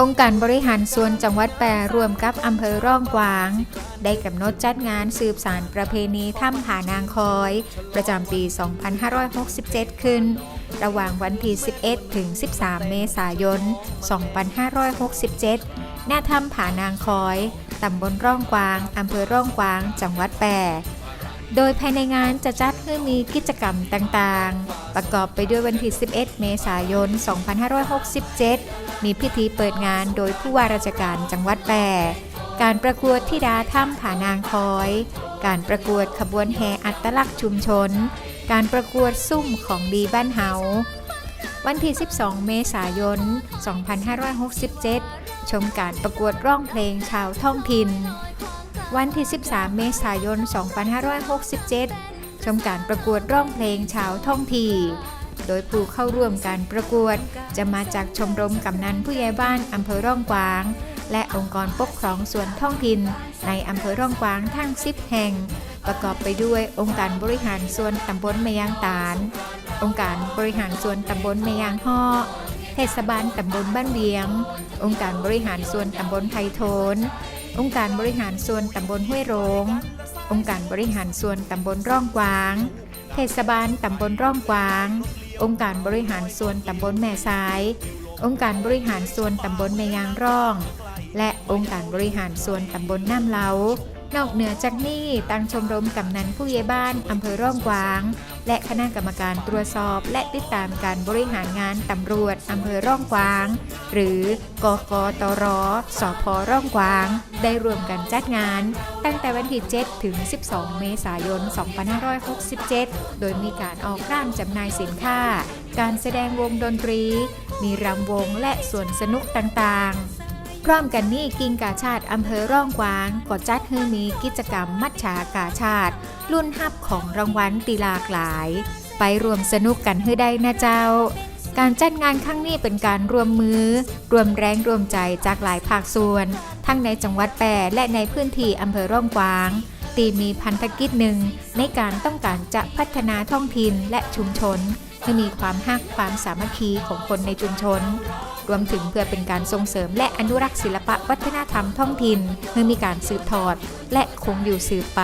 องค์การบริหารส่วนจังหวัดแปรรวมกับอำเภอร่องกวาง ได้กำหนดจัดงานสืบสารประเพณีถ้ำผานางคอย ประจำปี 2567 ขึ้น ระหว่างวันที่ 11 ถึง 13 เมษายน 2567ณถ้ำผานางคอย ตำบลร่องกวาง อำเภอร่องกวาง จังหวัดแปรโดยภายในงานจะจัดให้มีกิจกรรมต่างๆ ประกอบไปด้วยวันที่ 11 เมษายน 2567 มีพิธีเปิดงานโดยผู้ว่าราชการจังหวัดแปรการประกวดทิดาถ้ำผานางคอย การประกวดขบวนแห่อัตลักษณ์ชุมชน การประกวดซุ่มของดีบ้านเฮา วันที่ 12 เมษายน 2567 ชมการประกวดร้องเพลงชาวท้องถิ่น วันที่ 13 เมษายน 2567 ชมการประกวดร้องเพลงชาวท้องที่โดยผู้เข้าร่วมการประกวด จะมาจากชมรมกำนันผู้ใหญ่บ้านอำเภอร่องกวาง และองค์กรปกครองส่วนท้องถิ่นในอำเภอร่องกวางทั้ง 10 แห่ง ประกอบไปด้วยองค์การบริหารส่วนตำบลแมยางตาล องค์การบริหารส่วนตำบลแมยางฮ้อเทศบาลตำบลบ้านเวียง องค์การบริหารส่วนตำบลไพโทน องค์การบริหารส่วนตำบลห้วยโรง องค์การบริหารส่วนตำบลร่องกวาง เทศบาลตำบลร่องกวาง องค์การบริหารส่วนตำบลแม่สาย องค์การบริหารส่วนตำบลแม่ยางร่อง และองค์การบริหารส่วนตำบลน้ำเล้า นอกเหนือจากนี้ตั้งชมรมกำนันผู้ใหญ่บ้านอำเภอร่องกวาง และคณะกรรมการตรวจสอบ และติดตามการบริหารงานตำรวจอำเภอร่องกวาง หรือกกตรสพร่องกวาง ได้รวมกันจัดงาน ตั้งแต่วันที่ 7 ถึง 12 เมษายน 2567 โดยมีการออกร่างจำหน่ายสินค้า การแสดงวงดนตรี มีรำวงและสวนสนุกต่างๆ พร้อมกันนี้กิ่งกาชาติอำเภอร่องกวางก็จัดให้มีกิจกรรมมัชชากาชาติ รุ่นฮับของรางวัลตีลากหลาย ไปรวมสนุกกันให้ได้นะเจ้า การจัดงานครั้งนี้เป็นการรวมมือ รวมแรงรวมใจจากหลายภาคส่วน ทั้งในจังหวัดแปรและในพื้นที่อำเภอร่องกวาง ตีมีพันธกิจหนึ่งในการต้องการจะพัฒนาท้องถิ่นและชุมชน ให้มีความหักความสามัคคีของคนในชุมชน รวมถึงเพื่อเป็นการส่งเสริมและอนุรักษ์ศิลปะวัฒนธรรมท้องถิ่นให้มีการสืบทอดและคงอยู่สืบไป